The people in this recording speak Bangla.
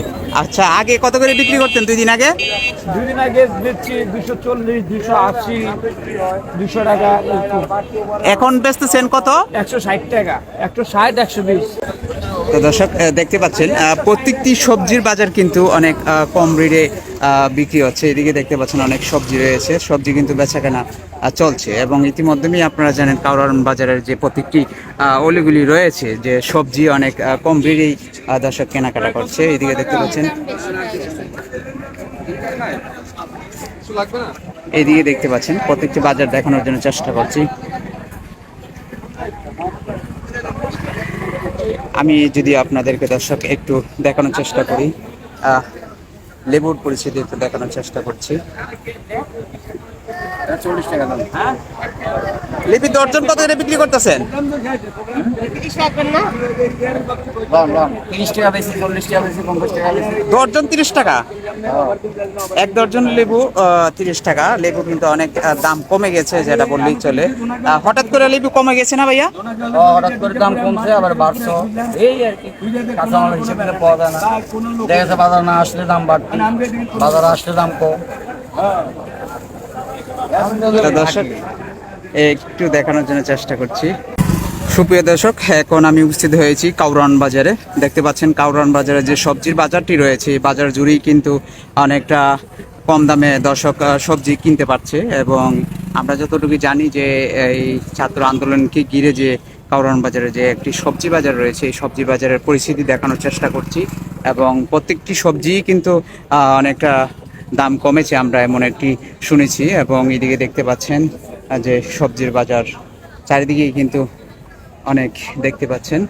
হচ্ছে আচ্ছা আগে কত করে বিক্রি করতেন দুই দিন আগে? দুই দিন আগে দিচ্ছি দুশো চল্লিশ দুশো আশি দুশো টাকা এখন বেচতেছেন কত? একশো ষাট টাকা একশো ষাট একশো বিশ। তো দর্শক দেখতে পাচ্ছেন প্রত্যেকটি সবজির বাজার কিন্তু অনেক কম রেটে বিক্রি হচ্ছে। এদিকে দেখতে পাচ্ছেন অনেক সবজি রয়েছে। সবজি কিন্তু বেচাকেনা চলছে এবং ইতিমধ্যেই আপনারা জানেন কাউরান বাজারের যে প্রত্যেকটি অলিগুলি রয়েছে, যে সবজি অনেক কম রেটেই দর্শক কেনাকাটা করছে। এদিকে দেখতে পাচ্ছেন, এদিকে দেখতে পাচ্ছেন, প্রত্যেকটি বাজার দেখানোর জন্য চেষ্টা করছি। আমি যদি আপনাদেরকে দর্শক একটু দেখানোর চেষ্টা করি লেবুর পরিস্থিতি একটু দেখানোর চেষ্টা করছি। চল্লিশ টাকা দাম। লিপি দর্জন কত করে বিক্রি করতেছেন? তিরিশ টাকা বেশি চল্লিশ টাকা বেশি পঞ্চাশ টাকা বেশি। দর্জন তিরিশ টাকা? এক দর্জন লেবু তিরিশ টাকা। লেবু কিন্তু অনেক দাম কমে গেছে যেটা বললেই চলে। হঠাৎ করে লেবু কমে গেছে না ভাইয়া? হঠাৎ করে দাম কমছে আবার বাড়ছে। এই আর কি কাঁচামাল হিসেবে পাওয়া যায় না। দেখা যাচ্ছে বাজার না আসলে দাম বাড়তি। বাজার আসলে দাম কম। দর্শক একটু দেখানোর জন্য চেষ্টা করছি। সুপ্রিয় দর্শক, এখন আমি উপস্থিত হয়েছি কাউরান বাজারে। দেখতে পাচ্ছেন কাউরান বাজারে যে সবজির বাজারটি রয়েছে বাজার জুড়েই কিন্তু অনেকটা কম দামে দর্শক সবজি কিনতে পারছে এবং আমরা যতটুকু জানি যে এই ছাত্র আন্দোলনকে ঘিরে যে কাউরান বাজারে যে একটি সবজি বাজার রয়েছে, এই সবজি বাজারের পরিস্থিতি দেখানোর চেষ্টা করছি এবং প্রত্যেকটি সবজিই কিন্তু অনেকটা দাম কমেছে আমরা এমন একটি শুনেছি এবং এদিকে দেখতে পাচ্ছেন যে সবজির বাজার চারিদিকেই কিন্তু অনেক দেখতে পাচ্ছেন।